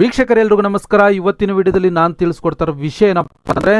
ವೀಕ್ಷಕರೆಲ್ರಿಗೂ ನಮಸ್ಕಾರ. ಇವತ್ತಿನ ವಿಡಿಯೋದಲ್ಲಿ ನಾನು ತಿಳಿಸ್ಕೊಡ್ತಾರೋ ವಿಷಯ ಏನಪ್ಪ ಅಂದರೆ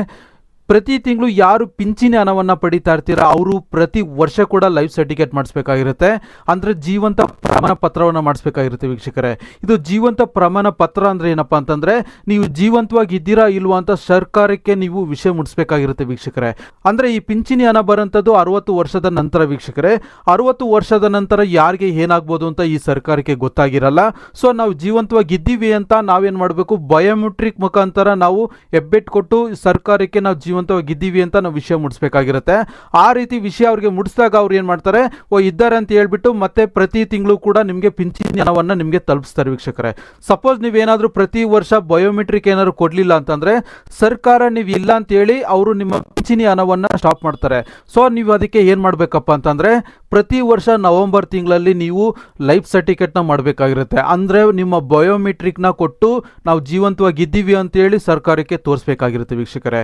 ಪ್ರತಿ ತಿಂಗಳು ಯಾರು ಪಿಂಚಿನ ಹಣವನ್ನು ಪಡಿತಾ ಇರ್ತೀರಾ, ಅವರು ಪ್ರತಿ ವರ್ಷ ಕೂಡ ಲೈಫ್ ಸರ್ಟಿಫಿಕೇಟ್ ಮಾಡಿಸ್ಬೇಕಾಗಿರುತ್ತೆ. ಅಂದರೆ ಜೀವಂತ ಪ್ರಮಾಣ ಪತ್ರವನ್ನು ಮಾಡಿಸ್ಬೇಕಾಗಿರುತ್ತೆ ವೀಕ್ಷಕರೇ. ಇದು ಜೀವಂತ ಪ್ರಮಾಣ ಪತ್ರ ಅಂದರೆ ಏನಪ್ಪ ಅಂತಂದರೆ, ನೀವು ಜೀವಂತವಾಗಿ ಇದ್ದೀರಾ ಇಲ್ವಾ ಅಂತ ಸರ್ಕಾರಕ್ಕೆ ನೀವು ವಿಷಯ ಮುಟ್ಟಿಸ್ಬೇಕಾಗಿರುತ್ತೆ ವೀಕ್ಷಕರೇ. ಅಂದರೆ ಈ ಪಿಂಚಿನಿ ಹಣ ಬರೋಂಥದ್ದು ಅರವತ್ತು ವರ್ಷದ ನಂತರ ವೀಕ್ಷಕರೇ. ಅರವತ್ತು ವರ್ಷದ ನಂತರ ಯಾರಿಗೆ ಏನಾಗ್ಬೋದು ಅಂತ ಈ ಸರ್ಕಾರಕ್ಕೆ ಗೊತ್ತಾಗಿರಲ್ಲ. ಸೊ ನಾವು ಜೀವಂತವಾಗಿ ಇದ್ದೀವಿ ಅಂತ ನಾವೇನು ಮಾಡಬೇಕು? ಬಯೋಮೆಟ್ರಿಕ್ ಮುಖಾಂತರ ನಾವು ಹೆಬ್ಬೆಟ್ ಕೊಟ್ಟು ಸರ್ಕಾರಕ್ಕೆ ನಾವು ಜೀವಂತವಾಗಿ ಇದ್ದೀವಿ ಅಂತ ನಾವು ವಿಷಯ ಮುಡಿಸ್ಬೇಕಾಗಿರುತ್ತೆ. ಆ ರೀತಿ ವಿಷಯ ಅವ್ರಿಗೆ ಮುಡಿಸಿದಾಗ ಅವ್ರು ಏನು ಮಾಡ್ತಾರೆ, ಓ, ಇದ್ದಾರೆ ಅಂತ ಹೇಳ್ಬಿಟ್ಟು ಮತ್ತೆ ಪ್ರತಿ ತಿಂಗಳು ಕೂಡ ನಿಮಗೆ ಪಿಂಚಣಿ ಹಣವನ್ನು ನಿಮಗೆ ತಲುಪಿಸ್ತಾರೆ ವೀಕ್ಷಕರೇ. ಸಪೋಸ್ ನೀವೇನಾದರೂ ಪ್ರತಿ ವರ್ಷ ಬಯೋಮೆಟ್ರಿಕ್ ಏನಾದ್ರು ಕೊಡಲಿಲ್ಲ ಅಂತಂದರೆ, ಸರ್ಕಾರ ನೀವು ಇಲ್ಲ ಅಂತೇಳಿ ಅವರು ನಿಮ್ಮ ಪಿಂಚಣಿ ಹಣವನ್ನು ಸ್ಟಾಪ್ ಮಾಡ್ತಾರೆ. ಸೊ ನೀವು ಅದಕ್ಕೆ ಏನು ಮಾಡಬೇಕಪ್ಪ ಅಂತಂದರೆ, ಪ್ರತಿ ವರ್ಷ ನವೆಂಬರ್ ತಿಂಗಳಲ್ಲಿ ನೀವು ಲೈಫ್ ಸರ್ಟಿಫಿಕೇಟ್ನ ಮಾಡಬೇಕಾಗಿರುತ್ತೆ. ಅಂದರೆ ನಿಮ್ಮ ಬಯೋಮೆಟ್ರಿಕ್ನ ಕೊಟ್ಟು ನಾವು ಜೀವಂತವಾಗಿದ್ದೀವಿ ಅಂತೇಳಿ ಸರ್ಕಾರಕ್ಕೆ ತೋರಿಸ್ಬೇಕಾಗಿರುತ್ತೆ ವೀಕ್ಷಕರೇ.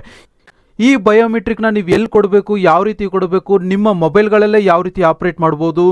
ಈ ಬಯೋಮೆಟ್ರಿಕ್ನ ನೀವು ಎಲ್ಲಿ ಕೊಡಬೇಕು ಯಾವ ರೀತಿ ಕೊಡಬೇಕು ನಿಮ್ಮ ಮೊಬೈಲ್ಗಳಲ್ಲೇ ಯಾವ ರೀತಿ ಆಪರೇಟ್ ಮಾಡ್ಬೋದು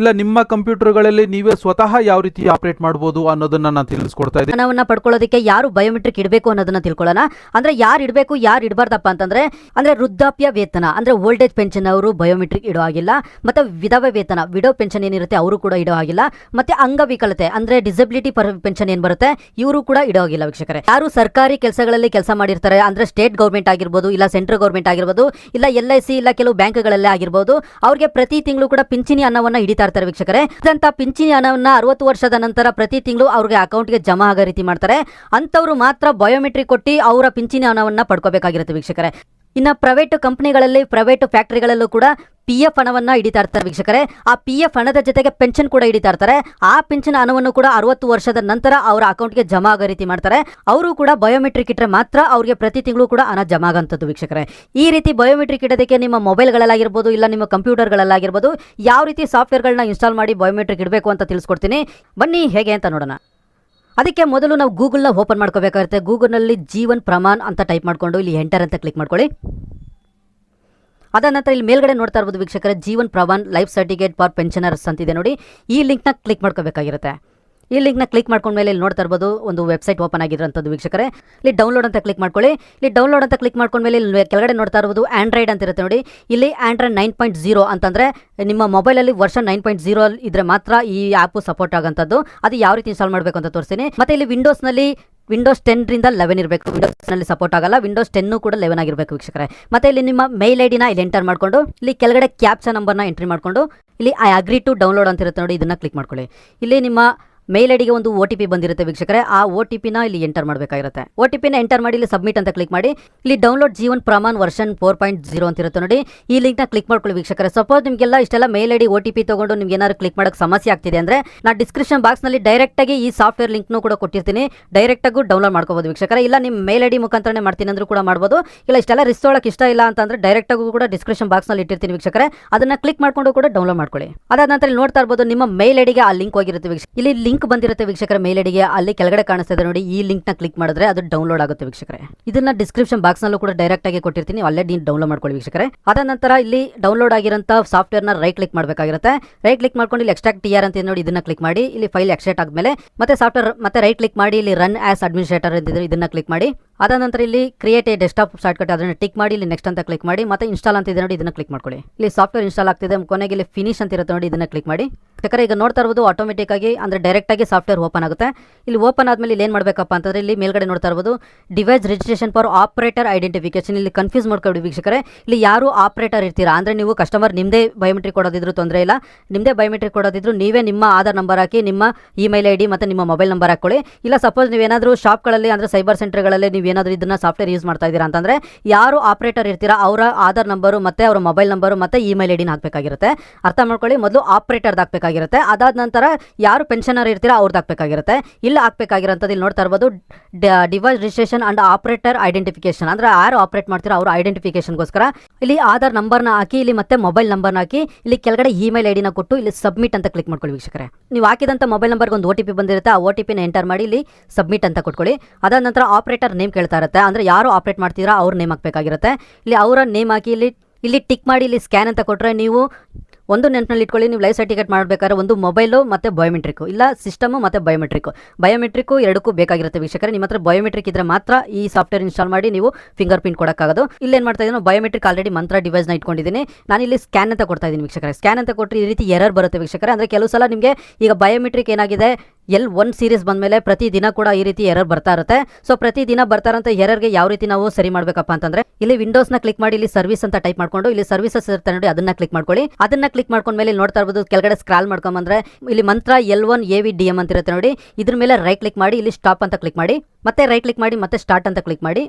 ಇಲ್ಲ, ನಿಮ್ಮ ಕಂಪ್ಯೂಟರ್ಗಳಲ್ಲಿ ನೀವೇ ಸ್ವತಃ ಯಾವ ರೀತಿ ಆಪರೇಟ್ ಮಾಡಬಹುದು ಅನ್ನೋದನ್ನ ನಾನು ತಿಳಿಸ್ಕೊಡ್ತಾ ಇದ್ದೀನಿ. ಹಣವನ್ನ ಪಡ್ಕೊಳ್ಳೋದಕ್ಕೆ ಯಾರು ಬಯೋಮೆಟ್ರಿಕ್ ಇಡಬೇಕು ಅನ್ನೋದನ್ನ ತಿಳ್ಕೊಳ್ಳೋಣ. ಅಂದ್ರೆ ಯಾರು ಇಡಬೇಕು, ಯಾರು ಇಡಬಾರ್ದಪ್ಪ ಅಂತಂದ್ರೆ, ಅಂದ್ರೆ ವೃದ್ಧಾಪ್ಯ ವೇತನ, ಅಂದ್ರೆ ಓಲ್ಡ್ ಏಜ್ ಪೆನ್ಷನ್ ಅವರು ಬಯೋಮೆಟ್ರಿಕ್ ಇಡೋ ಆಗಿಲ್ಲ ಮತ್ತೆ ವಿಧವೆ ವೇತನ ವಿಡೋ ಪೆನ್ಷನ್ ಏನಿರುತ್ತೆ ಅವರು ಕೂಡ ಇಡೋ ಆಗಿಲ್ಲ ಮತ್ತೆ ಅಂಗವಿಕಲತೆ, ಅಂದ್ರೆ ಡಿಸಬಿಲಿಟಿ ಪೆನ್ಷನ್ ಏನ್ ಬರುತ್ತೆ, ಇವರು ಕೂಡ ಇಡೋ ಆಗಿಲ್ಲ ವೀಕ್ಷಕರೇ. ಯಾರು ಸರ್ಕಾರಿ ಕೆಲಸಗಳಲ್ಲಿ ಕೆಲಸ ಮಾಡಿರ್ತಾರೆ, ಅಂದ್ರೆ ಸ್ಟೇಟ್ ಗೌರ್ಮೆಂಟ್ ಆಗಿರ್ಬೋದು, ಇಲ್ಲ ಸೆಂಟ್ರಲ್ ಗೌರ್ಮೆಂಟ್ ಆಗಿರ್ಬೋದು, ಇಲ್ಲ ಎಲ್ ಐ ಸಿ ಇಲ್ಲ ಕೆಲವು ಬ್ಯಾಂಕ್ಗಳಲ್ಲೇ ಆಗಿರ್ಬೋದು, ಅವ್ರಿಗೆ ಪ್ರತಿ ತಿಂಗಳು ಕೂಡ ಪಿಂಚಣಿ ಅನ್ನವನ್ನ ಹಿಡಿತಾ ಇರ್ತಾರೆ ವೀಕ್ಷಕರೇ ಇದಂತ ಪಿಂಚಣಿ ಹಣವನ್ನ ಅರವತ್ತು ವರ್ಷದ ನಂತರ ಪ್ರತಿ ತಿಂಗಳು ಅವ್ರಿಗೆ ಅಕೌಂಟ್ಗೆ ಜಮಾ ಆಗೋ ರೀತಿ ಮಾಡ್ತಾರೆ. ಅಂತವ್ರು ಮಾತ್ರ ಬಯೋಮೆಟ್ರಿಕ್ ಕೊಟ್ಟಿ ಅವರ ಪಿಂಚಣಿ ಹಣವನ್ನ ಪಡ್ಕೋಬೇಕಾಗಿರುತ್ತೆ ವೀಕ್ಷಕರೇ. ಇನ್ನು ಪ್ರೈವೇಟ್ ಕಂಪನಿಗಳಲ್ಲಿ ಪ್ರೈವೇಟ್ ಫ್ಯಾಕ್ಟರಿಗಳಲ್ಲೂ ಕೂಡ ಪಿ ಎಫ್ ಹಣವನ್ನ ಹಿಡಿತಾ ಇರ್ತಾರೆ ವೀಕ್ಷಕರೇ. ಆ ಪಿ ಎಫ್ ಹಣದ ಜೊತೆಗೆ ಪೆನ್ಷನ್ ಕೂಡ ಹಿಡಿತಾ ಇರ್ತಾರೆ. ಆ ಪೆನ್ಷನ್ ಹಣವನ್ನು ಕೂಡ ಅರವತ್ತು ವರ್ಷದ ನಂತರ ಅವರ ಅಕೌಂಟ್ಗೆ ಜಮಾ ಆಗೋ ರೀತಿ ಮಾಡ್ತಾರೆ. ಅವರು ಕೂಡ ಬಯೋಮೆಟ್ರಿಕ್ ಇಟ್ಟರೆ ಮಾತ್ರ ಅವರಿಗೆ ಪ್ರತಿ ತಿಂಗಳು ಕೂಡ ಹಣ ಜಮಾ ಆಗಂಥದ್ದು ವೀಕ್ಷಕರೇ. ಈ ರೀತಿ ಬಯೋಮೆಟ್ರಿಕ್ ಇಡೋದಕ್ಕೆ ನಿಮ್ಮ ಮೊಬೈಲ್ಗಳಲ್ಲಾಗಿರ್ಬೋದು, ಇಲ್ಲ ನಿಮ್ಮ ಕಂಪ್ಯೂಟರ್ಗಳಲ್ಲಾಗಿರ್ಬೋದು, ಯಾವ ರೀತಿ ಸಾಫ್ಟ್ವೇರ್ಗಳನ್ನ ಇನ್ಸ್ಟಾಲ್ ಮಾಡಿ ಬಯೋಮೆಟ್ರಿಕ್ ಇಡಬೇಕು ಅಂತ ತಿಳಿಸ್ಕೊಡ್ತೀನಿ. ಬನ್ನಿ ಹೇಗೆ ಅಂತ ನೋಡೋಣ. ಅದಕ್ಕೆ ಮೊದಲು ನಾವು ಗೂಗಲ್ನ ಓಪನ್ ಮಾಡ್ಕೋಬೇಕಾಗುತ್ತೆ. ಗೂಗಲ್ನಲ್ಲಿ ಜೀವನ್ ಪ್ರಮಾಣ್ ಅಂತ ಟೈಪ್ ಮಾಡಿಕೊಂಡು ಇಲ್ಲಿ ಎಂಟರ್ ಅಂತ ಕ್ಲಿಕ್ ಮಾಡ್ಕೊಳ್ಳಿ. ಅದಾದ ನಂತರ ಇಲ್ಲಿ ಮೇಲ್ಗಡೆ ನೋಡ್ತಾ ಇರ್ಬೋದು ವೀಕ್ಷಕರ, Jeevan Pramaan, life certificate for pensioners ಅಂತಿದೆ ನೋಡಿ. ಈ ಲಿಂಕ್ನ ಕ್ಲಿಕ್ ಮಾಡ್ಕೋಬೇಕಾಗಿರುತ್ತೆ. ಈ ಲಿಂಕ್ನ ಕ್ಲಿಕ್ ಮಾಡ್ಕೊಂಡ್ಮೇಲೆ ಇಲ್ಲಿ ನೋಡ್ತಾ ಇರ್ಬೋದು ಒಂದು ವೆಬ್ಸೈಟ್ ಓಪನ್ ಆಗಿರೋಂಥದ್ದು ವೀಕ್ಷಕರೇ. ಇಲ್ಲಿ ಡೌನ್ಲೋಡ್ ಅಂತ ಕ್ಲಿಕ್ ಮಾಡ್ಕೊಳ್ಳಿ. ಇಲ್ಲಿ ಡೌನ್ಲೋಡ್ ಅಂತ ಕ್ಲಿಕ್ ಮಾಡ್ಕೊಂಡ್ಮೇಲೆ ಇಲ್ಲಿ ಕೆಳಗಡೆ ನೋಡ್ತಾ ಇರ್ಬೋದು ಆಂಡ್ರಾಯ್ಡ್ ಅಂತ ಇರುತ್ತೆ ನೋಡಿ. ಇಲ್ಲಿ ಆಂಡ್ರಾಯ್ಡ್ ನೈನ್ ಪಾಯಿಂಟ್ ಜೀರೋ ಅಂತಂದರೆ ನಿಮ್ಮ ಮೊಬೈಲಲ್ಲಿ ವರ್ಷ ನೈನ್ ಪಾಯಿಂಟ್ ಜೀರೋ ಇದ್ರೆ ಮಾತ್ರ ಈ ಆ್ಯಪು ಸಪೋರ್ಟ್ ಆಗೋಂಥದ್ದು. ಅದು ಯಾವ ರೀತಿ ಇನ್ಸ್ಟಾಲ್ ಮಾಡಬೇಕು ಅಂತ ತೋರಿಸ್ತೀನಿ. ಮತ್ತು ಇಲ್ಲಿ ವಿಂಡೋಸ್ನಲ್ಲಿ ವಿಂಡೋಸ್ ಟೆನ್ರಿಂದ ಲೆವೆನ್ ಇರಬೇಕು. ವಿಂಡೋಸ್ನಲ್ಲಿ ಸಪೋರ್ಟ್ ಆಗಲ್ಲ. ವಿಂಡೋಸ್ ಟೆನ್ನು ಕೂಡ ಲೆವೆನ್ ಆಗಿರಬೇಕು ವೀಕ್ಷಕರೇ. ಮತ್ತೆ ಇಲ್ಲಿ ನಿಮ್ಮ ಮೇಲ್ ಐ ಡಿನ ಇಲ್ಲಿ ಎಂಟರ್ ಮಾಡಿಕೊಂಡು, ಇಲ್ಲಿ ಕೆಳಗಡೆ ಕ್ಯಾಪ್ಚಾ ನಂಬರ್ನ ಎಂಟ್ರಿ ಮಾಡಿಕೊಂಡು, ಇಲ್ಲಿ ಐ ಅಗ್ರಿ ಟು ಡೌನ್ಲೋಡ್ ಅಂತ ಇರುತ್ತೆ ನೋಡಿ, ಇದನ್ನು ಕ್ಲಿಕ್ ಮಾಡ್ಕೊಳ್ಳಿ. ಇಲ್ಲಿ ನಿಮ್ಮ ಮೇಲ್ ಐಡಿಗೆ ಒಂದು ಒ ಟಿ ಪಿ ಬಂದಿರುತ್ತೆ ವೀಕ್ಷಕರೇ. ಆ ಒ ಟಿ ಪಿನ ಇಲ್ಲಿ ಎಂಟರ್ ಮಾಡಬೇಕಾಗಿರುತ್ತೆ. ಒ ಟಿ ಪಿನ ಎಂಟರ್ ಮಾಡಿ, ಇಲ್ಲಿ ಸಬ್ಮಿಟ್ ಅಂತ ಕ್ಲಿಕ್ ಮಾಡಿ. ಇಲ್ಲಿ download Jeevan Pramaan version four point zero ಅಂತ ಇರುತ್ತೆ ನೋಡಿ. ಈ ಲಿಂಕ್ನ ಕ್ಲಿಕ್ ಮಾಡ್ಕೊಳ್ಳಿ ವೀಕ್ಷಕರೇ. ಸಪೋಸ್ ನಿಮಗೆಲ್ಲ ಇಷ್ಟೆಲ್ಲ mail ID O T P ತಗೊಂಡು ನಿಮ್ಗೆ ಏನಾದ್ರು ಕ್ಲಿಕ್ ಮಾಡೋಕ್ಕೆ ಸಮಸ್ಯೆ ಆಗ್ತಿದೆ ಅಂದ್ರೆ, ನಾ ಡಿಸ್ಕ್ರಿಪ್ಷನ್ ಬಾಕ್ಸ್ನಲ್ಲಿ ಡೈರೆಕ್ಟ್ ಆಗಿ ಈ ಸಾಫ್ಟ್ವೇರ್ ಲಿಂಕ್ನೂ ಕೂಡ ಕೊಟ್ಟಿರ್ತೀನಿ. ಡೈರೆಕ್ಟ್ ಡೈರೆಕ್ಟಾಗೂ ಡೌನ್ಲೋಡ್ ಮಾಡ್ಕೋಬೋದು ವೀಕ್ಷಕರೇ. ಇಲ್ಲ ನಿಮ್ಮ ಮೇಲ್ ಐಡಿ ಮುಖಾಂತರನೇ ಮಾಡ್ತೀನಿ ಅಂದ್ರೂ ಕೂಡ ಮಾಡ್ಬೋದು. ಇಲ್ಲ ಇಷ್ಟೆಲ್ಲ ರಿಸ್ ಇಷ್ಟ ಇಲ್ಲ ಅಂತಂದ್ರೆ ಡೈರೆಕ್ಟಾಗೂ ಕೂಡ ಡಿಸ್ಕ್ರಿಪ್ಷನ್ ಬಾಕ್ಸ್ನಲ್ಲಿ ಇಟ್ಟಿರ್ತೀನಿ ವೀಕ್ಷಕರೇ. ಅದನ್ನ ಕ್ಲಿಕ್ ಮಾಡ್ಕೊಂಡು ಕೂಡ ಡೌನ್ಲೋಡ್ ಮಾಡ್ಕೊಳ್ಳಿ. ಅದಾದ ನಂತರ ನೋಡ್ತಾ ಇರ್ಬೋದು, ನಿಮ್ಮ ಮೇಲ್ ಐಡಿಗೆ ಆ ಲಿಂಕ್ ಹೋಗಿರುತ್ತೆ ವೀಕ್ಷಕ ಇಲ್ಲಿ ಲಿಂಕ್ ಬಂದಿರುತ್ತೆ ವೀಕ್ಷಕರ ಮೇಲ್ ಅಲ್ಲಿ ಕೆಳಗಡೆ ಕಾಣಿಸ್ತಾ ಇದೆ ನೋಡಿ, ಈ ಲಿಂಕ್ನ ಕ್ಲಿಕ್ ಮಾಡಿದ್ರೆ ಅದು ಡೌನ್ಲೋಡ್ ಆಗುತ್ತೆ ವೀಕ್ಷಕರೇ. ಇದನ್ನ ಡಿಸ್ಕ್ರಿಪ್ಷನ್ ಬಾಕ್ಸ್ ನಲ್ಲೂ ಕೂಡ ಡೈರೆಕ್ಟ್ ಆಗಿ ಕೊಟ್ಟಿರ್ತೀನಿ ಅಲ್ಲೇ ನೀವು ಡೌನ್ಲೋಡ್ ಮಾಡ್ಕೊಳ್ಳಿ ವೀಕ್ಷಕರೇ. ಅದ ನಂತರ ಇಲ್ಲಿ ಡೌನ್ಲೋಡ್ ಆಗಿರೋಂಥ ಸಾಫ್ಟ್ವೇರ್ನ ರೈಟ್ ಕ್ಲಿಕ್ ಮಾಡಬೇಕಾಗಿರುತ್ತೆ. ರೈಟ್ ಕ್ಲಿಕ್ ಮಾಡ್ಕೊಂಡು ಇಲ್ಲಿ ಎಕ್ಸ್ಟ್ರಾಕ್ಟ್ ಟಿ ಆರ್ ಅಂತ ನೋಡಿ, ಇದನ್ನ ಕ್ಲಿಕ್ ಮಾಡಿ, ಇಲ್ಲಿ ಫೈಲ್ ಎಕ್ಸ್ಟ್ರಾಕ್ಟ್ ಆದ್ಮೇಲೆ, ಮತ್ತೆ ಸಾಫ್ಟ್ವೇರ್ ಮತ್ತೆ ರೈಟ್ ಕ್ಲಿಕ್ ಮಾಡಿ, ಇಲ್ಲಿ ರನ್ ಆಸ್ ಅಡ್ಮಿನಿಸ್ಟ್ರೇಟರ್ ಅಂತ ಇದನ್ನ ಕ್ಲಿಕ್ ಮಾಡಿ. ಅದಾದ ನಂತರ ಇಲ್ಲಿ ಕ್ರಿಯೇಟ್ ಎ ಡೆಸ್ಕ್ಟಾಪ್ ಶಾರ್ಟ್ಕಟ್ ಅದನ್ನ ಟಿಕ್ ಮಾಡಿ, ಇಲ್ಲಿ ನೆಕ್ಸ್ಟ್ ಅಂತ ಕ್ಲಿಕ್ ಮಾಡಿ, ಮತ್ತೆ ಇನ್ಸ್ಟಾಲ್ ಅಂತ ಇದೆ ನೋಡಿ, ಇದನ್ನ ಕ್ಲಿಕ್ ಮಾಡ್ಕೊಳ್ಳಿ. ಇಲ್ಲಿ ಸಾಫ್ಟ್ವೇರ್ ಇನ್ಸ್ಟಾಲ್ ಆಗ್ತಿದೆ, ಕೊನೆಗೆ ಇಲ್ಲಿ ಫಿನಿಶ್ ಅಂತ ಇರುತ್ತೆ ನೋಡಿ, ಇದನ್ನ ಕ್ಲಿಕ್ ಮಾಡಿ. ಬೇಕಾದ್ರೆ ಈಗ ನೋಡ್ತಾ ಇರ್ಬೋದು ಆಟೋಮೆಟಿಕ್ ಆಗಿ, ಅಂದ್ರೆ ಡೈರೆಕ್ಟ್ ಆಗಿ ಸಾಫ್ಟ್ವೇರ್ ಓಪನ್ ಆಗುತ್ತೆ. ಇಲ್ಲಿ ಓಪನ್ ಆದ್ಮೇಲೆ ಇಲ್ಲಿ ಏನು ಮಾಡಬೇಕಪ್ಪ ಅಂತಂದ್ರೆ, ಇಲ್ಲಿ ಮೇಲ್ಗಡೆ ನೋಡ್ತಾ ಇರ್ಬೋದು device registration for operator identification ಇಲ್ಲಿ ಕನ್ಫ್ಯೂಸ್ ಮಾಡ್ಕೊಂಡು ವೀಕ್ಷಕರೇ. ಇಲ್ಲಿ ಯಾರು ಆಪರೇಟರ್ ಇರ್ತೀರಾ? ಅಂದ್ರೆ ನೀವು ಕಸ್ಟಮರ್ ನಿಮ್ಮದೇ ಬಯೋಮೆಟ್ರಿಕ್ ಕೊಡೋದಿದ್ರು ತೊಂದರೆ ಇಲ್ಲ. ನಿಮ್ಮದೇ ಬಯೋಮೆಟ್ರಿಕ್ ಕೊಡೋದಿದ್ರು ನೀವೇ ನಿಮ್ಮ ಆಧಾರ್ ನಂಬರ್ ಹಾಕಿ, ನಿಮ್ಮ ಇಮೇಲ್ ಐ ಡಿ ಮತ್ತೆ ನಿಮ್ಮ ಮೊಬೈಲ್ ನಂಬರ್ ಹಾಕೊಳ್ಳಿ ಇಲ್ಲ ಸಪೋಸ್ ನೀವೇನಾದರೂ ಶಾಪ್ಗಳಲ್ಲಿ ಅಂದ್ರೆ ಸೈಬರ್ ಸೆಂಟರ್ಗಳಲ್ಲಿ ನೀವೇನಾದರೂ ಇದನ್ನ ಸಾಫ್ಟ್ವೇರ್ ಯೂಸ್ ಮಾಡ್ತಾ ಇದ್ದೀರಾ ಅಂತಂದ್ರೆ, ಯಾರು ಆಪರೇಟರ್ ಇರ್ತೀರಾ, ಅವರ ಆಧಾರ್ ನಂಬರು ಮತ್ತೆ ಅವರ ಮೊಬೈಲ್ ನಂಬರು ಮತ್ತೆ ಇಮೇಲ್ ಐಡಿನ ಹಾಕ್ಬೇಕಾಗಿರುತ್ತೆ. ಅರ್ಥ ಮಾಡ್ಕೊಳ್ಳಿ, ಮೊದಲು ಆಪರೇಟರ್ ಹಾಕಬೇಕಾಗಿರುತ್ತೆ. ಅದಾದ ನಂತರ ಯಾರು ಪೆನ್ಷನರ್ ಇರ್ತೀರಾ ಅವ್ರದ್ದು ಹಾಕಬೇಕಾಗಿರುತ್ತೆ. ಇಲ್ಲಿ ಹಾಕಬೇಕಾಗಿರೋಂಥದ್ದು ಇಲ್ಲಿ ನೋಡ್ತಾ ಇರ್ಬೋದು device registration and operator identification ಅಂದ್ರೆ ಯಾರು ಆಪರೇಟ್ ಮಾಡ್ತೀರಾ, ಅವ್ರ ಐಡೆಂಟಿಫಿಕೇಶನ್ಗೋಸ್ಕರ ಇಲ್ಲಿ ಆಧಾರ್ ನಂಬರ್ನ ಹಾಕಿ, ಇಲ್ಲಿ ಮತ್ತೆ ಮೊಬೈಲ್ ನಂಬರ್ನ ಹಾಕಿ, ಇಲ್ಲಿ ಕೆಳಗಡೆ ಇಮೇಲ್ ಐಡಿನ ಕೊಟ್ಟು, ಇಲ್ಲಿ ಸಬ್ಮಿಟ್ ಅಂತ ಕ್ಲಿಕ್ ಮಾಡ್ಕೊಳ್ಳಿ ವೀಕ್ಷಕರೇ. ನೀವು ಹಾಕಿದಂಥ ಮೊಬೈಲ್ ನಂಬರ್ಗೆ ಒಂದು ಒ ಟಿ ಬಂದಿರುತ್ತೆ, ಆ ಒ ಟಿ ಪಿನ ಎಂಟರ್ ಮಾಡಿ, ಇಲ್ಲಿ ಸಬ್ಮಿಟ್ ಅಂತ ಕೊಟ್ಕೊಳ್ಳಿ. ಅದಾದ ನಂತರ ಆಪರೇಟರ್ ನೇಮ್ ಕೇಳ್ತಾ ಇರುತ್ತೆ. ಅಂದರೆ ಯಾರು ಆಪ್ರೇಟ್ ಮಾಡ್ತೀರಾ ಅವ್ರ ನೇಮ್ ಹಾಕಬೇಕಾಗಿರುತ್ತೆ. ಇಲ್ಲಿ ಅವರ ನೇಮ್ ಹಾಕಿ ಇಲ್ಲಿ ಇಲ್ಲಿ ಟಿಕ್ ಮಾಡಿ ಇಲ್ಲಿ ಸ್ಕ್ಯಾನ್ ಅಂತ ಕೊಟ್ಟರೆ ನೀವು ಒಂದು ನೆನಪಿನಲ್ಲಿ ಇಟ್ಕೊಳ್ಳಿ, ನೀವು ಲೈವ್ ಸರ್ಟಿಫಿಕೇಟ್ ಮಾಡಬೇಕಾದ್ರೆ ಒಂದು ಮೊಬೈಲು ಮತ್ತು ಬಯೋಮೆಟ್ರಿಕ್ ಇಲ್ಲ ಸಿಸ್ಟಮು ಮತ್ತು ಬಯೋಮೆಟ್ರಿಕ್ ಬಯೋಮೆಟ್ರಿಕ್ ಎರಡಕ್ಕೂ ಬೇಕಾಗಿರುತ್ತೆ ವೀಕ್ಷಕರೇ. ನಿಮ್ಮ ಹತ್ರ ಬಯೋಮೆಟ್ರಿಕ್ ಇದ್ರೆ ಮಾತ್ರ ಈ ಸಾಫ್ಟ್ವೇರ್ ಇನ್ಸ್ಟಾಲ್ ಮಾಡಿ ನೀವು ಫಿಂಗರ್ ಪ್ರಿಂಟ್ ಕೊಡೋಕ್ಕಾಗೋದು. ಇಲ್ಲಿ ಏನು ಮಾಡ್ತಾ ಇದ್ದೀನಿ ಬಯೋಮೆಟ್ರಿಕ್ ಆಲ್ರೆಡಿ ಮಂತ್ರ ಡಿವೈಸ್ನ ಇಟ್ಕೊಂಡಿದ್ದೀನಿ. ನಾನು ಇಲ್ಲಿ ಸ್ಕ್ಯಾನ್ ಅಂತ ಕೊಡ್ತಾ ಇದ್ದೀನಿ ವೀಕ್ಷಕರೇ. ಸ್ಕ್ಯಾನ್ ಅಂತ ಕೊಟ್ಟರೆ ಈ ರೀತಿ ಎರರ್ ಬರುತ್ತೆ ವೀಕ್ಷಕರೇ. ಅಂದರೆ ಕೆಲವು ಸಲ ನಿಮಗೆ ಈಗ ಬಯೋಮೆಟ್ರಿಕ್ ಏನಾಗಿದೆ? ಎಲ್ ಒನ್ ಸೀರೀಸ್ ಬಂದಮೇಲೆ ಪ್ರತಿ ದಿನ ಕೂಡ ಈ ರೀತಿ ಎರರ್ ಬರ್ತಾ ಇರುತ್ತೆ. ಸೊ ಪ್ರತಿ ದಿನ ಬರ್ತಾ ಇರೋಂಥ ಎರರ್ಗೆ ಯಾವ ರೀತಿ ನಾವು ಸರಿ ಮಾಡಬೇಕಪ್ಪ ಅಂತಂದ್ರೆ, ಇಲ್ಲಿ ವಿಂಡೋಸ್ನ ಕ್ಲಿಕ್ ಮಾಡಿ, ಇಲ್ಲಿ ಸರ್ವಿಸ್ ಅಂತ ಟೈಪ್ ಮಾಡ್ಕೊಂಡು, ಇಲ್ಲಿ ಸರ್ವಿಸಸ್ ಇರುತ್ತೆ ನೋಡಿ, ಅದನ್ನ ಕ್ಲಿಕ್ ಮಾಡ್ಕೊಳ್ಳಿ. ಅದನ್ನ ಕ್ಲಿಕ್ ಮಾಡ್ಕೊಂಡ್ಮೇಲೆ ನೋಡ್ತಾ ಇರ್ಬೋದು, ಕೆಳಗಡೆ ಸ್ಕ್ರಾಲ್ ಮಾಡ್ಕೊಂಬಂದ್ರೆ, ಇಲ್ಲಿ Mantra L one A V D M ಅಂತ ಇರುತ್ತೆ ನೋಡಿ, ಇದ್ರ ಮೇಲೆ ರೈಟ್ ಕ್ಲಿಕ್ ಮಾಡಿ, ಇಲ್ಲಿ ಸ್ಟಾಪ್ ಅಂತ ಕ್ಲಿಕ್ ಮಾಡಿ, ಮತ್ತೆ ರೈಟ್ ಕ್ಲಿಕ್ ಮಾಡಿ, ಮತ್ತೆ ಸ್ಟಾರ್ಟ್ ಅಂತ ಕ್ಲಿಕ್ ಮಾಡಿ.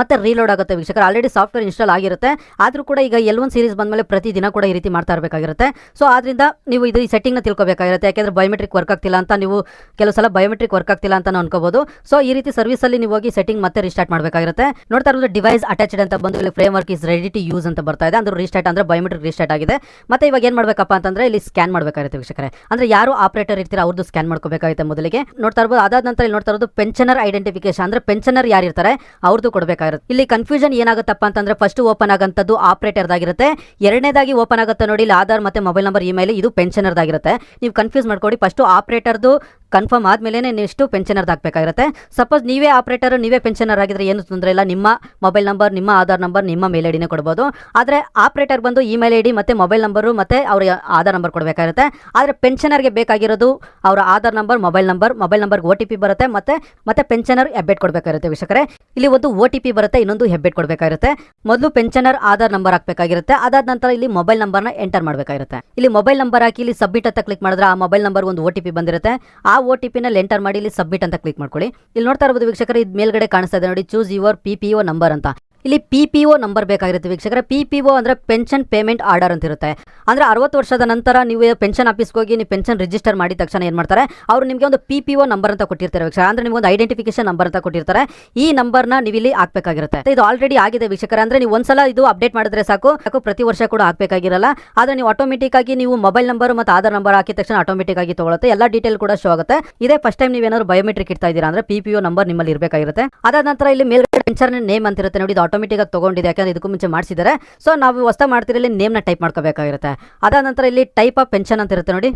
ಮತ್ತೆ ರೀಲೋಡ್ ಆಗುತ್ತೆ ವೀಕ್ಷಕರು. ಆಲ್ರೆಡಿ ಸಾಫ್ಟ್ವೇರ್ ಇನ್ಸ್ಟಾಲ್ ಆಗಿರುತ್ತೆ. ಆದರೂ ಕೂಡ ಈಗ ಎಲ್ ಒನ್ ಸೀರೀಸ್ ಬಂದಮೇಲೆ ಪ್ರತಿ ದಿನ ಕೂಡ ಈ ರೀತಿ ಮಾಡ್ತಾ ಇರಬೇಕಾಗಿರುತ್ತೆ. ಸೊ ಆದ್ರಿಂದ ನೀವು ಇದು ಈ ಸೆಟ್ಟಿಂಗ್ನ ತಿಳ್ಕೊಬೇಕಾಗಿರುತ್ತೆ. ಯಾಕೆಂದ್ರೆ ಬಯೋಮೆಟ್ರಿಕ್ ವರ್ಕ್ ಆಗ್ತಿಲ್ಲ ಅಂತ ನೀವು ಕೆಲವು ಸಲ ಬಯೋಮೆಟ್ರಿಕ್ ವರ್ಕ್ ಆಗ್ತಿಲ್ಲ ಅಂತ ಅನ್ಕೋಬಹುದು ಸೊ ಈ ರೀತಿ ಸರ್ವಿಸಲ್ಲಿ ನೀವು ಹೋಗಿ ಸೆಟ್ಟಿಂಗ್ ಮತ್ತೆ ರಿಸ್ಟಾರ್ಟ್ ಮಾಡಬೇಕಾಗಿರುತ್ತೆ. ನೋಡ್ತಾ ಇರೋದು ಡಿವೈಸ್ ಅಟ್ಯಾಚ್ಡ್ ಅಂತ ಬಂದು ಇಲ್ಲಿ framework is ready to use ಅಂತ ಬರ್ತಾ ಇದೆ. ಅಂದ್ರೆ ರಿಸ್ಟಾರ್ಟ್ ಅಂದ್ರೆ ಬಯೋಮೆಟ್ರಿಕ್ ರಿಸ್ಟಾರ್ಟ್ ಆಗಿದೆ. ಮತ್ತೆ ಇವಾಗ ಏನು ಮಾಡಬೇಕಪ್ಪ ಅಂತಂದ್ರೆ ಇಲ್ಲಿ ಸ್ಕ್ಯಾನ್ ಮಾಡಬೇಕಾಗುತ್ತೆ ವೀಕ್ಷಕರೇ. ಅಂದ್ರೆ ಯಾರು ಆಪರೇಟರ್ ಇರ್ತೀರಾ ಅವ್ರದ್ದು ಸ್ಕ್ಯಾನ್ ಮಾಡ್ಕೋಬೇಕಾಗುತ್ತೆ ಮೊದಲಿಗೆ. ನೋಡ್ತಾ ಇರ್ಬೋದು, ಅದಾದ ನಂತರ ಇಲ್ಲಿ ನೋಡ್ತಾ ಇರೋದು ಪೆನ್ಷನರ್ ಐಡೆಂಟಿಫಿಕೇಶನ್ ಅಂದ್ರೆ ಪೆನ್ಷನರ್ ಯಾರು ಇರ್ತಾರೆ ಅವ್ರದ್ದು ಕೊಡಬೇಕಾಗಿರುತ್ತೆ ಇಲ್ಲಿ ಕನ್ಫ್ಯೂಷನ್ ಏನಾಗುತ್ತಪ್ಪ ಅಂತಂದ್ರೆ ಫಸ್ಟ್ ಓಪನ್ ಆಗಂತದ್ದು ಆಪರೇಟರ್ ಆಗಿರುತ್ತೆ ಎರಡನೇದಾಗಿ ಓಪನ್ ಆಗುತ್ತೆ ನೋಡಿ ಇಲ್ಲಿ ಆಧಾರ್ ಮತ್ತೆ ಮೊಬೈಲ್ ನಂಬರ್ ಇಮೇಲ್ ಇದು ಪೆನ್ಷನರ್ದಾಗಿರುತ್ತೆ ನೀವು ಕನ್ಫ್ಯೂಸ್ ಮಾಡ್ಕೊಡಿ ಫಸ್ಟ್ ಆಪರೇಟರ್ದು ಕನ್ಫರ್ಮ್ ಆದ್ಮೇಲೆ ನೆಕ್ಸ್ಟ್ ಪೆನ್ಷನರ್ ಹಾಕಬೇಕಾಗಿರುತ್ತೆ. ಸಪೋಸ್ ನೀವೇ ಆಪರೇಟರ್, ನೀವೇ ಪೆನ್ಷನರ್ ಆಗಿದ್ರೆ ಏನು ತೊಂದರೆ ಇಲ್ಲ. ನಿಮ್ಮ ಮೊಬೈಲ್ ನಂಬರ್, ನಿಮ್ಮ ಆಧಾರ್ ನಂಬರ್, ನಿಮ್ಮ ಮೇಲ್ ಐಡಿನೇ ಕೊಡ್ಬೋದು. ಆದರೆ ಆಪರೇಟರ್ ಬಂದು ಇಮೇಲ್ ಐ ಡಿ ಮತ್ತು ಮೊಬೈಲ್ ನಂಬರು ಮತ್ತು ಅವ್ರ ಆಧಾರ್ ನಂಬರ್ ಕೊಡಬೇಕಾಗಿರುತ್ತೆ. ಆದರೆ ಪೆನ್ಷನರ್ಗೆ ಬೇಕಾಗಿರೋದು ಅವರ Aadhaar number, mobile number, mobile ನಂಬರ್ಗೆ ಒ ಟಿ ಬರುತ್ತೆ ಮತ್ತೆ ಮತ್ತೆ ಪೆನ್ಷನರ್ ಹೆಬ್ಬೆಟ್ ಕೊಡಬೇಕಾಗಿರುತ್ತೆ ವೀಕ್ಷಕರೇ. ಇಲ್ಲಿ ಒಂದು ಒ ಟಿ ಪಿ ಬರುತ್ತೆ, ಇನ್ನೊಂದು ಹೆಬ್ಬೆಟ್ ಕೊಡಬೇಕಾಗಿರುತ್ತೆ. ಮೊದಲು ಪೆನ್ಷನರ್ ಆಧಾರ್ ನಂಬರ್ ಹಾಕಬೇಕಾಗಿರುತ್ತೆ. ಅದಾದ ನಂತರ ಇಲ್ಲಿ ಮೊಬೈಲ್ ನಂಬರ್ನ ಎಂಟರ್ ಮಾಡಬೇಕಾಗಿರುತ್ತೆ. ಇಲ್ಲಿ ಮೊಬೈಲ್ ನಂಬರ್ ಹಾಕಿ ಇಲ್ಲಿ ಸಬ್ಮಿಟ್ ಅಂತ ಕ್ಲಿಕ್ ಮಾಡಿದ್ರೆ ಆ ಮೊಬೈಲ್ ನಂಬರ್ ಒಂದು ಒ ಬಂದಿರುತ್ತೆ. ಆ ಒ ಟಿ ಪಿನಲ್ಲಿ ಎಂಟರ್ ಮಾಡಿ ಇಲ್ಲಿ ಸಬ್ಮಿಟ್ ಅಂತ ಕ್ಲಿಕ್ ಮಾಡ್ಕೊಳ್ಳಿ. ಇಲ್ಲಿ ನೋಡ್ತಾ ಇರ್ಬೋದು ವೀಕ್ಷಕರು, ಇದು ಮೇಲ್ಗಡೆ ಕಾಣಿಸ್ತಾ ಇದೆ ನೋಡಿ choose your P P O number ಅಂತ. ಇಲ್ಲಿ ಪಿ ಪಿ ಒ ನಂಬರ್ ಬೇಕಾಗಿರುತ್ತೆ ವೀಕ್ಷಕರ. ಪಿ ಪಿ ಒ ಅಂದರೆ ಪೆನ್ಷನ್ ಪೇಮೆಂಟ್ ಆರ್ಡರ್ ಅಂತ ಇರುತ್ತೆ ಅಂದರೆ ಅರವತ್ತು ವರ್ಷದ ನಂತರ ನೀವು ಪೆನ್ಷನ್ ಆಫೀಸ್ಗೆ ಹೋಗಿ ನೀವು ಪೆನ್ಷನ್ ರಿಜಿಸ್ಟರ್ ಮಾಡಿದ ತಕ್ಷಣ ಏನು ಮಾಡ್ತಾರೆ? ಅವರು ನಿಮಗೆ ಒಂದು ಪಿ ಪಿ ಒ ನಂಬರ್ ಅಂತ ಕೊಟ್ಟಿರ್ತಾರೆ ವೀಕ್ಷಕ ಅಂದರೆ ನಿಮಗೆ ಒಂದು ಐಡೆಂಟಿಫಿಕೇಶನ್ ನಂಬರ್ ಅಂತ ಕೊಟ್ಟಿರ್ತಾರೆ. ಈ ನಂಬರ್ನ ನೀವು ಇಲ್ಲಿ ಹಾಕಬೇಕಾಗಿರುತ್ತೆ. ಇದು ಆಲ್ರೆಡಿ ಆಗಿದೆ ವೀಕ್ಷಕರ. ಅಂದರೆ ನೀವು ಒಂದ್ಸಲ ಇದು ಅಪ್ಡೇಟ್ ಮಾಡಿದ್ರೆ ಸಾಕು. ಸಾಕು, ಪ್ರತಿ ವರ್ಷ ಕೂಡ ಹಾಕಬೇಕಾಗಿರಲ್ಲ. ಆದರೆ ನೀವು ಆಟೋಮೆಟಿಕ್ ಆಗಿ ನೀವು ಮೊಬೈಲ್ ನಂಬರ್ ಮತ್ತು ಆಧಾರ್ ನಂಬರ್ ಹಾಕಿದ ತಕ್ಷಣ ಆಟೋಮೆಟಿಕ್ ಆಗಿ ತಗೊಳುತ್ತೆ. ಎಲ್ಲ ಡೀಟೇಲ್ ಕೂಡ ಶೋ ಆಗುತ್ತೆ. ಇದೇ ಫಸ್ಟ್ ಟೈಮ್ ನೀವೇನಾದ್ರು ಬಯೋಮೆಟ್ರಿಕ್ ಇಡ್ತಾ ಇದ್ದೀರಾ? ಅಂದರೆ ಪಿ ಪಿ ಒ ನಂಬರ್ ನಿಮ್ಮಲ್ಲಿ ಇರಬೇಕಾಗಿರುತ್ತೆ. ಅದಾದ ನಂತರ ಇಲ್ಲಿ ಮೇಲ್ಗಡೆ ಪೆನ್ಷನ್ ನೇಮ್ ಅಂತ ಇರುತ್ತೆ ನೋಡಿ. ಇದು ಆಗಿ ತಗೊಂಡಿದೆ, ಯಾಕಂದ್ರೆ ಇದಕ್ಕೂ ಮುಂಚೆ ಮಾಡಿಸಿದ್ದಾರೆ. ಸೊ ನಾವು ಹೊಸ ಮಾಡ್ತಿರಲ್ಲಿ ನೇಮ್ನ ಟೈಪ್ ಮಾಡ್ಕೋಬೇಕಾಗಿರುತ್ತೆ. ಅದಾದ ನಂತರ ಇಲ್ಲಿ ಟೈಪ್ ಆಫ್ ಪೆನ್ಷನ್ ಅಂತ ಇರುತ್ತೆ ನೋಡಿ.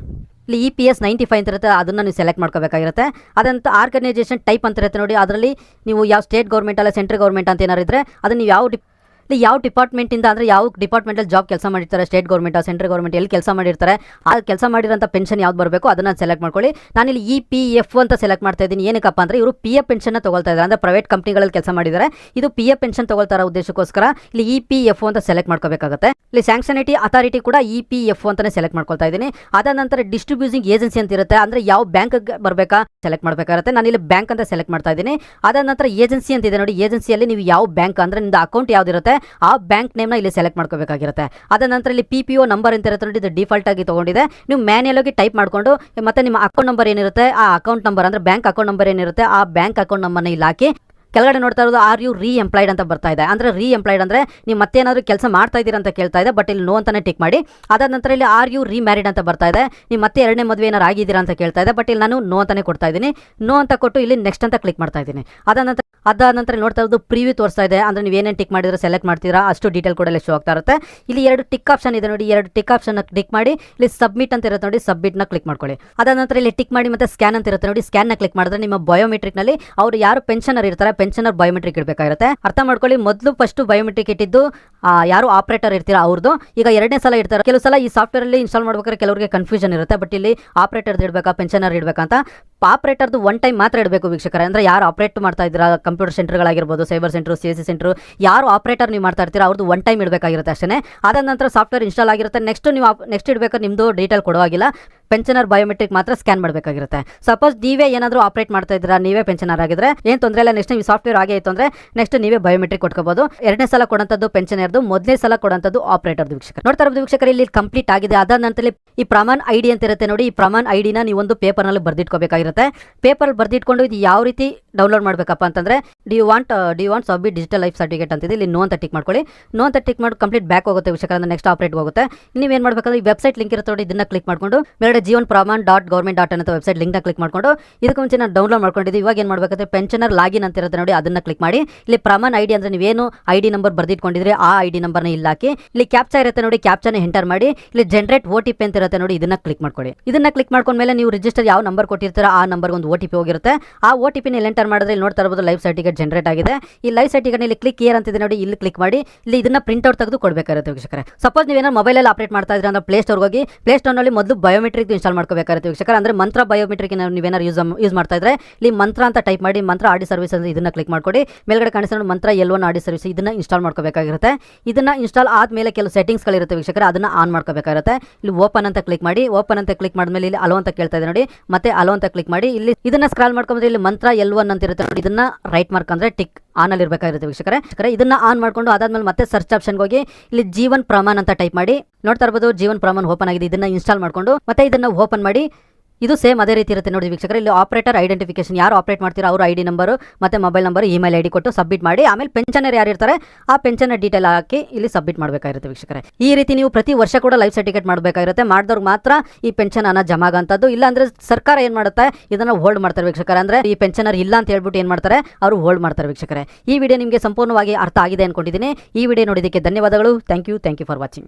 ಇಲ್ಲಿ E P S ninety five ಅಂತ ಇರುತ್ತೆ, ಅದನ್ನ ನೀವು ಸೆಲೆಕ್ಟ್ ಮಾಡ್ಕೋಬೇಕಾಗಿರುತ್ತೆ. ಅದಂತ ಆರ್ಗನೈಸೇಷನ್ ಟೈಪ್ ಅಂತ ಇರುತ್ತೆ ನೋಡಿ, ಅದರಲ್ಲಿ ನೀವು ಯಾವ ಸ್ಟೇಟ್ ಗೌರ್ಮೆಂಟ್ ಅಲ್ಲ ಸೆಂಟ್ರಲ್ ಗೌರ್ಮೆಂಟ್ ಅಂತ ಏನಾರು ಇದ್ರೆ, ಅದನ್ನು ನೀವು ಯಾವ ಯಾವ ಡಿಪಾರ್ಟ್ಮೆಂಟಿಂದ ಅಂದರೆ ಯಾವ ಡಿಪಾರ್ಟ್ಮೆಂಟಲ್ಲಿ ಜಾಬ್ ಕೆಲಸ ಮಾಡಿರ್ತಾರೆ, ಸ್ಟೇಟ್ ಗೌರ್ಮೆಂಟ್ ಸೆಂಟ್ರಲ್ ಗೌರ್ಮೆಂಟ್ ಎಲ್ಲಿ ಕೆಲಸ ಮಾಡಿರ್ತಾರೆ, ಆ ಕೆಲಸ ಮಾಡಿರೋಂಥ ಪೆನ್ಷನ್ ಯಾವ್ದು ಬರಬೇಕು ಅದನ್ನು ಸೆಲೆಕ್ಟ್ ಮಾಡ್ಕೊಳ್ಳಿ. ನಾನಿಲ್ಲಿ ಇ ಪಿ ಎಫ್ ಅಂತ ಸೆಲೆಕ್ಟ್ ಮಾಡ್ತಾ ಇದ್ದೀನಿ. ಏನಕ್ಕಪ್ಪ ಅಂದರೆ ಇವರು ಪಿ ಎಫ್ ಪೆನ್ಷನ್ನ ತೊಗೊಳ್ತಾ ಇದ್ದಾರೆ. ಅಂದರೆ ಪ್ರೈವೇಟ್ ಕಂಪ್ನಿಗಳಲ್ಲಿ ಕೆಲಸ ಮಾಡಿದ್ದಾರೆ. ಇದು ಪಿ ಎಫ್ ಪೆನ್ಷನ್ ತೊಗೊಳ್ತಾ ಉದ್ದೇಶಕ್ಕೋಸ್ಕರ ಇಲ್ಲಿ ಇ ಪಿ ಎಫ್ ಅಂತ ಸೆಲೆಕ್ಟ್ ಮಾಡ್ಕೋಬೇಕಾಗುತ್ತೆ. ಇಲ್ಲಿ ಸ್ಯಾಂಕ್ಷನಿಟಿ ಅಥಾರಿಟಿ ಕೂಡ ಇ ಪಿ ಎಫ್ ಅಂತಾನೆ ಸೆಲೆಕ್ಟ್ ಮಾಡ್ಕೊಳ್ತಾ ಇದ್ದೀನಿ. ಅದಾದ ನಂತರ ಡಿಸ್ಟ್ರಿಬ್ಯೂಸಿಂಗ್ ಏಜೆನ್ಸಿ ಅಂತ ಇರುತ್ತೆ. ಅಂದರೆ ಯಾವ ಬ್ಯಾಂಕ್ ಬರಬೇಕಾ ಸೆಲೆಕ್ಟ್ ಮಾಡಬೇಕಾಗುತ್ತೆ. ನಾನು ಇಲ್ಲಿ ಬ್ಯಾಂಕ್ ಅಂತ ಸೆಲೆಕ್ಟ್ ಮಾಡ್ತಾ ಇದ್ದೀನಿ. ಅದಾದ ನಂತರ ಏಜೆನ್ಸಿ ಅಂತ ಇದೆ ನೋಡಿ. ಏಜೆನ್ಸಿಯಲ್ಲಿ ನೀವು ಯಾವ ಬ್ಯಾಂಕ್ ಅಂದರೆ ನಿಮ್ದು ಅಕೌಂಟ್ ಯಾವ್ದಿರುತ್ತೆ? ಆ ಬ್ಯಾಂಕ್ ನೇಮ್ನ ಇಲ್ಲಿ ಸೆಲೆಕ್ಟ್ ಮಾಡ್ಕೋಬೇಕಾಗಿರುತ್ತೆ. ಅದ ನಂತರ ಇಲ್ಲಿ ಪಿ ಪಿ ಒ ನಂಬರ್ ಅಂತ ಇರುತ್ತೆ ನೋಡಿ, ಇದು ಡಿಫಾಲ್ಟ್ ಆಗಿ ತೊಗೊಂಡಿದೆ. ನೀವು ಮ್ಯಾನ್ಯಲ್ ಆಗಿ ಟೈಪ್ ಮಾಡಿಕೊಂಡು, ಮತ್ತೆ ನಿಮ್ಮ ಅಕೌಂಟ್ ನಂಬರ್ ಏನಿರುತ್ತೆ, ಆ ಅಕೌಂಟ್ ನಂಬರ್ ಅಂದರೆ ಬ್ಯಾಂಕ್ ಅಕೌಂಟ್ ನಂಬರ್ ಏನಿರುತ್ತೆ, ಆ ಬ್ಯಾಂಕ್ ಅಕೌಂಟ್ ನಂಬರ್ನ ಇಲ್ಲಿ ಹಾಕಿ, ಕೆಳಗಡೆ ನೋಡ್ತಾ ಇರೋದು ಆರ್ ಯು ರೀ ಎಂಪ್ಲಾಯ್ಡ್ ಅಂತ ಬರ್ತಾ ಇದೆ. ಅಂದರೆ ರೀ ಎಂಪ್ಲಾಯ್ಡ್ ಅಂದರೆ ನೀವು ಮತ್ತೇನಾದರೂ ಕೆಲಸ ಮಾಡ್ತಾ ಇದ್ದೀರಾ ಅಂತ ಕೇಳ್ತಾ ಇದೆ ಬಟ್ ಇಲ್ಲಿ ನೋ ಅಂತಾನೆ ಟಿಕ್ ಮಾಡಿ. ಅದಾದ ನಂತರ ಇಲ್ಲಿ ಆರ್ ಯು ರೀ ಮ್ಯಾರಿಡ್ ಅಂತ ಬರ್ತಾ ಇದೆ. ನೀವು ಮತ್ತೆ ಎರಡನೇ ಮದುವೆ ಏನಾರು ಆಗಿದ್ದೀರಾ ಅಂತ ಕೇಳ್ತಾ ಇದೆ ಬಟ್ ಇಲ್ಲಿ ನಾನು ನೋ ಅಂತಾನೆ ಕೊಡ್ತಾ ಇದ್ದೀನಿ. ನೋ ಅಂತ ಕೊಟ್ಟು ಇಲ್ಲಿ ನೆಕ್ಸ್ಟ್ ಅಂತ ಕ್ಲಿಕ್ ಮಾಡ್ತಾ ಇದ್ದೀನಿ. ಅದಾದ ನಂತರ ಅದಾದ ನಂತರ ನೋಡ್ತಾ ಇರೋದು ಪ್ರಿವ್ಯೂ ತೋರಿಸ್ತಾ ಇದೆ. ಅಂದರೆ ನೀವು ಏನೇನು ಟಿಕ್ ಮಾಡಿದ್ರೆ ಸೆಲೆಕ್ಟ್ ಮಾಡ್ತೀರಾ, ಅಷ್ಟು ಡೀಟೇಲ್ ಕೂಡ ಶೋ ಆಗ್ತಾ ಇರುತ್ತೆ. ಇಲ್ಲಿ ಎರಡು ಟಿಕ್ ಆಪ್ಷನ್ ಇದೆ ನೋಡಿ, ಎರಡು ಟಿಕ್ ಆಪ್ಷನ್ ಕ್ಲಿಕ್ ಮಾಡಿ, ಇಲ್ಲಿ ಸಬ್ಮಿಟ್ ಅಂತ ಇರುತ್ತೆ ನೋಡಿ ಸಬ್ಮಿಟ್ನ ಕ್ಲಿಕ್ ಮಾಡ್ಕೊಳ್ಳಿ. ಅದಾದ ನಂತರ ಇಲ್ಲಿ ಟಿಕ್ ಮಾಡಿ ಮತ್ತೆ ಸ್ಕ್ಯಾನ್ ಅಂತ ಇರುತ್ತೆ ನೋಡಿ ಸ್ಕ್ಯಾನ್ನ ಕ್ಲಿಕ್ ಮಾಡಿದ್ರೆ ನಿಮ್ಮ ಬಯೋಮೆಟ್ರಿಕ್ನಲ್ಲಿ ಅವರು ಯಾರು ಪೆನ್ಷನರ್ ಇರ್ತಾರೆ ಪೆನ್ಷನರ್ ಬಯೋಮೆಟ್ರಿಕ್ ಇಡಬೇಕಾಗಿರುತ್ತೆ. ಅರ್ಥ ಮಾಡ್ಕೊಳ್ಳಿ, ಮೊದಲು ಫಸ್ಟ್ ಬಯೋಮೆಟ್ರಿಕ್ ಇಟ್ಟಿದ್ದು ಯಾರು ಆಪರೇಟರ್ ಇರ್ತೀರಾ ಅವ್ರದ್ದು ಈಗ ಎರಡನೇ ಸಲ ಇರ್ತಾರೆ ಕೆಲವು ಸಲ ಈ ಸಾಫ್ಟ್ವೇರ್ ಅಲ್ಲಿ ಇನ್ಸ್ಟಾಲ್ ಮಾಡ್ಬೇಕಾದ್ರೆ ಕೆಲವರಿಗೆ ಕನ್ಫ್ಯೂಷನ್ ಇರುತ್ತೆ ಬಟ್ ಇಲ್ಲಿ ಆಪರೇಟರ್ ಇಡಬೇಕಾ ಪೆನ್ಷನರ್ ಇಡಬೇಕಂತ ಆಪರೇಟರ್ದು ಒನ್ ಟೈಮ್ ಮಾತ್ರ ಇಡಬೇಕು ವೀಕ್ಷಕರ. ಅಂದರೆ ಯಾರು ಆಪರೇಟ್ ಮಾಡ್ತಾ ಇದ್ದೀರಾ? Computer ಸೆಂಟರ್ಗಳಾಗಿರ್ಬೋದು cyber centre C S C centre ಯಾರು ಆಪರೇಟರ್ ನೀವು ಮಾಡ್ತಾ ಇರ್ತೀರಾ ಅವ್ರದ್ದು ಒನ್ ಟೈಮ್ ಇಡಬೇಕಾಗಿರುತ್ತೆ ಅಷ್ಟೇ ಅದಾದ ನಂತರ ಸಾಫ್ಟ್ವೇರ್ ಇನ್ಸ್ಟಾಲ್ ಆಗಿರುತ್ತೆ. ನೆಕ್ಸ್ಟ್ ನೀವು ನೆಕ್ಸ್ಟ್ ಇಡಬೇಕಾದ್ರೆ ನಿಮ್ಮದು ಡೀಟೇಲ್ ಕೊಡುವಾಗಿಲ್ಲ. ಪೆನ್ಷನರ್ ಬಯೋಮೆಟ್ರಿಕ್ ಮಾತ್ರ ಸ್ಕ್ಯಾನ್ ಮಾಡಬೇಕಾಗಿರುತ್ತೆ. ಸಪೋಸ್ ನೀವೇ ಏನಾದರೂ ಆಪರೇಟ್ ಮಾಡ್ತಾ ಇದ್ದೀರಾ, ನೀವೇ ಪೆನ್ಷನರ್ ಆಗಿದ್ರೆ, ಏನು ತೊಂದರೆ ಇಲ್ಲ ನೆಕ್ಸ್ಟ್ ನೀವು ಸಾಫ್ಟ್ವೇರ್ ಆಗೇ ಇತ್ತು ಅಂದ್ರೆ ನೆಕ್ಸ್ಟ್ ನೀವೇ ಬಯೋಮೆಟ್ರಿಕ್ ಕೊಟ್ಕೋಬಹುದು ಎರಡನೇ ಸಲ ಕೊಡೋಂಥದ್ದು ಪೆನ್ಷನರ್ದು ಮೊದಲನೇ ಸಲ ಕೊಡೋಂಥದ್ದು ಆಪರೇಟರ್ ವೀಕ್ಷಕ ನೋಡ್ತಾ ಇರೋದು ವೀಕ್ಷಕರು, ಇಲ್ಲಿ ಕಂಪ್ಲೀಟ್ ಆಗಿದೆ. ಅದಾದ ನಂತರ ಈ ಪ್ರಮಾಣ ಐಡಿ ಅಂತ ಇರುತ್ತೆ ನೋಡಿ, ಈ ಪ್ರಮಾಣ ಐಡಿನ ನೀವು ಒಂದು ಪೇಪರ್ನಲ್ಲಿ ಬರ್ದಿಟ್ಕೋಬೇಕಾಗಿರುತ್ತೆ. ಪೇಪರ್ ಬರ್ದಿಟ್ಕೊಂಡು ಇದು ಯಾವ ರೀತಿ ಡೌನ್ಲೋಡ್ ಮಾಡಬೇಕಪ್ಪ ಅಂತಂದ್ರೆ ಡಿ ಯು ವಾಂಟ್ ಡಿ ವಾಂಟ್ ಸಬ್ ಡಿಜಿಟಲ್ ಲೈಫ್ ಸರ್ಟಿಫಿಕೇಟ್ ಅಂತಿದೆ. ಇಲ್ಲಿ ನೋ ಅಂತ ಟಿಕ್ ಮಾಡ್ಕೊಳ್ಳಿ. ನೋ ಅಂತ ಟಿಕ್ ಮಾಡಿ ಕಂಪ್ಲೀಟ್ ಬ್ಯಾಕ್ ಹೋಗುತ್ತೆ ವೀಕ್ಷಕರ ನೆಕ್ಸ್ಟ್ ಆಪರೇಟ್ ಹೋಗುತ್ತೆ. ನೀವು ಏನು ಮಾಡಬೇಕಂದ್ರೆ, ಈ ವೆಬ್ಸೈಟ್ ಲಿಂಕ್ ಇರುತ್ತೆ ನೋಡಿ, ಇದನ್ನ ಕ್ಲಿಕ್ ಮಾಡ್ಕೊಂಡು Jeevan Pramaan dot government dot ಅಂತ ವೆಬ್ಸೈಟ್ ಲಿಂಕ್ನ ಕ್ಲಿಕ್ ಮಾಡ್ಕೊಂಡು ಇದಕ್ಕೆ ಮುಂಚೆ ನಾನು ಡೌನ್ಲೋಡ್ ಮಾಡ್ಕೊಂಡಿದ್ದೆ ಇವಾಗ ಏನು ಮಾಡಬೇಕಾದ್ರೆ ಪೆನ್ಷನರ್ ಲಾಗಿನ್ ಅಂತ ಇರುತ್ತೆ ನೋಡಿ, ಅದನ್ನ ಕ್ಲಿಕ್ ಮಾಡಿ. ಇಲ್ಲಿ ಪ್ರಮಾಣ್ ಐಡಿ ಅಂದ್ರೆ ನೀವೇನು ಐ ಡಿ ನಂಬರ್ ಬರೆದಿಟ್ಕೊಂಡಿದ್ರೆ ಆ ಐ ಡಿ ನಂಬರ್ನ ಇಲ್ಲಿ ಹಾಕಿ. ಇಲ್ಲಿ ಕ್ಯಾಪ್ಚಾ ಇರುತ್ತೆ ನೋಡಿ ಕ್ಯಾಪ್ಚಾನ ಎಂಟರ್ ಮಾಡಿ. ಇಲ್ಲಿ ಜನರೇಟ್ ಓ ಟಿ ಪಿ ಅಂತ ಇರುತ್ತೆ ನೋಡಿ, ಇದನ್ನ ಕ್ಲಿಕ್ ಮಾಡ್ಕೊಳ್ಳಿ. ಇದನ್ನ ಕ್ಲಿಕ್ ಮಾಡ್ಕೊಂಡ್ಮೇಲೆ ನೀವು ರಿಜಿಸ್ಟರ್ ಯಾವ ನಂಬರ್ ಕೊಟ್ಟಿರ್ತೀರ ಆ ನಂಬರ್ಗೆ ಒಂದು ಓ ಟಿ ಪಿ ಹೋಗಿರುತ್ತೆ. ಆ ಓ ಟಿ ಪಿನ ಇಲ್ಲಿ ಎಂಟರ್ ಮಾಡಿದ್ರೆ ಇಲ್ಲಿ ನೋಡ್ತಾ ಇರ್ಬೋದು ಲೈಫ್ ಸರ್ಟಿಫಿಕೇಟ್ ಜನರೇಟ್ ಆಗಿದೆ. ಈ ಲೈಫ್ ಸರ್ಟಿಫಿಕೇಟ್ ಇಲ್ಲಿ ಕ್ಲಿಕ್ ಇಯರ್ ಅಂತಿದೆ ನೋಡಿ, ಇಲ್ಲಿ ಕ್ಲಿಕ್ ಮಾಡಿ. ಇಲ್ಲಿ ಇದನ್ನ ಪ್ರಿಂಟ್ ಔಟ್ ತೆಗೆದು ಕೊಡಬೇಕಾಗುತ್ತೆ ವೀಕ್ಷಕರೇ. ಸಪೋಸ್ ನೀವೇನಾದ್ರು ಮೊಬೈಲಲ್ಲಿ ಆಪರೇಟ್ ಮಾಡ್ತಾ ಇದ್ರೆ ಅಂದ್ರೆ ಪ್ಲೇ ಸ್ಟೋರ್ಗೆ ಹೋಗಿ ಪ್ಲೇ ಸ್ಟೋರ್ನಲ್ಲಿ ಮೊದಲು ಬಯೋಮೆಟ್ರಿಕ್ ಇನ್ಸ್ಟಾಲ್ ಮಾಡ್ಕೋಬೇಕಾಗುತ್ತೆ ವೀಕ್ಷಕರ. ಅಂದ್ರೆ ಮಂತ್ರ ಬಯೋಮೆಟ್ರಿಕ್ ನೀವೇನಾದ್ರು ಯೂಸ್ ಯೂಸ್ ಮಾಡ್ತಾ ಇದ್ರೆ ಇಲ್ಲಿ ಮಂತ್ರ ಅಂತ ಟೈಪ್ ಮಾಡಿ ಮಂತ್ರ ಆಡಿ ಸರ್ವಿಸ್ ಅಂತ ಇದನ್ನ ಕ್ಲಿಕ್ ಮಾಡ್ಕೊಡಿ. ಮೇಲ್ಗಡೆ ಕಾಣಿಸ್ತಾ ನೋಡಿ Mantra L one RD service ಇದನ್ನ ಇನ್ಸ್ಟಾಲ್ ಮಾಡ್ಕೋಬೇಕಾಗಿರುತ್ತೆ. ಇದನ್ನ ಇನ್ಸ್ಟಾಲ್ ಆದಮೇಲೆ ಕೆಲವು ಸೆಟ್ಟಿಂಗ್ಸ್ಗಳಿರುತ್ತೆ ವೀಕ್ಷಕರ, ಅದನ್ನ ಆನ್ ಮಾಡ್ಕೋಬೇಕಾಗುತ್ತೆ ಇಲ್ಲಿ ಓಪನ್ ಅಂತ ಕ್ಲಿಕ್ ಮಾಡಿ ಓಪನ್ ಅಂತ ಕ್ಲಿಕ್ ಮಾಡಿದ್ಮೇಲೆ ಇಲ್ಲಿ ಅಲೋ ಅಂತ ಕೇಳ್ತಾ ಇದೆ ನೋಡಿ. ಮತ್ತೆ ಅಲೋ ಅಂತ ಕ್ಲಿಕ್ ಮಾಡಿ, ಇಲ್ಲಿ ಇದನ್ನ ಸ್ಕ್ರಾಲ್ ಮಾಡ್ಕೊಂಡ್ರೆ ಇಲ್ಲಿ ಮಂತ್ರ ಎಲ್ ಒನ್ ಅಂತ ಇರುತ್ತೆ ನೋಡಿ. ಇದನ್ನ ರೈಟ್ ಮಾರ್ಕ್ ಅಂದ್ರೆ ಟಿಕ್ ಆನ್ ಅಲ್ಲಿ ಇರಬೇಕಾಗಿರುತ್ತೆ ವೀಕ್ಷಕರೇ, ಇದನ್ನ ಆನ್ ಮಾಡ್ಕೊಂಡು ಅದಾದ್ಮೇಲೆ ಮತ್ತೆ ಸರ್ಚ್ ಆಪ್ಷನ್ ಹೋಗಿ ಇಲ್ಲಿ ಜೀವನ್ ಪ್ರಮಾಣ ಅಂತ ಟೈಪ್ ಮಾಡಿ ನೋಡ್ತಾ ಇರ್ಬೋದು ಜೀವನ್ ಪ್ರಮಾಣ ಓಪನ್ ಆಗಿದೆ ಇದನ್ನ ಇನ್ಸ್ಟಾಲ್ ಮಾಡ್ಕೊಂಡು ಮತ್ತೆ ಇದನ್ನ ಓಪನ್ ಮಾಡಿ ಇದು ಸೇಮ್ ಅದೇ ರೀತಿ ಇರುತ್ತೆ ನೋಡಿ ವೀಕ್ಷಕರೇ. ಇಲ್ಲಿ ಆಪರೇಟರ್ ಐಡೆಂಟಿಫಿಕೇಶನ್ ಯಾರು ಆಪರೇಟ್ ಮಾಡ್ತೀರೋ ಅವ್ರ ಐ ಡಿ ನಂಬರು ಮತ್ತೆ mobile number email I D ಕೊಟ್ಟು ಸಬ್ಮಿಟ್ ಮಾಡಿ. ಆಮೇಲೆ ಪೆನ್ಷನರ್ ಯಾರು ಇರ್ತಾರೆ, ಆ ಪೆನ್ಷನರ್ ಡೀಟೇಲ್ ಹಾಕಿ ಇಲ್ಲಿ ಸಬ್ಮಿಟ್ ಮಾಡಬೇಕಾಗಿರುತ್ತೆ ವೀಕ್ಷಕರೇ. ಈ ರೀತಿ ನೀವು ಪ್ರತಿ ವರ್ಷ ಕೂಡ ಲೈಫ್ ಸರ್ಟಿಫಿಕೇಟ್ ಮಾಡಬೇಕಾಗಿರುತ್ತೆ. ಮಾಡಿದವ್ರಿಗೆ ಮಾತ್ರ ಈ ಪೆನ್ಷನ್ ಅನ್ನ ಜಮಾ ಆಗೋಂಥದ್ದು. ಇಲ್ಲ ಅಂದ್ರೆ ಸರ್ಕಾರ ಏನು ಮಾಡುತ್ತೆ? ಇದನ್ನ ಹೋಲ್ಡ್ ಮಾಡ್ತಾರೆ ವೀಕ್ಷಕರ. ಅಂದ್ರೆ ಈ ಪೆನ್ಷನರ್ ಇಲ್ಲ ಅಂತ ಹೇಳ್ಬಿಟ್ಟು ಏನು ಮಾಡ್ತಾರೆ? ಅವರು ಹೋಲ್ಡ್ ಮಾಡ್ತಾರೆ ವೀಕ್ಷಕರೇ. ಈ ವಿಡಿಯೋ ನಿಮಗೆ ಸಂಪೂರ್ಣವಾಗಿ ಅರ್ಥ ಆಗಿದೆ ಅನ್ಕೊಂಡಿದ್ದೀನಿ. ಈ ವಿಡಿಯೋ ನೋಡಿದ್ದಕ್ಕೆ ಧನ್ಯವಾದಗಳು. Thank you thank you for watching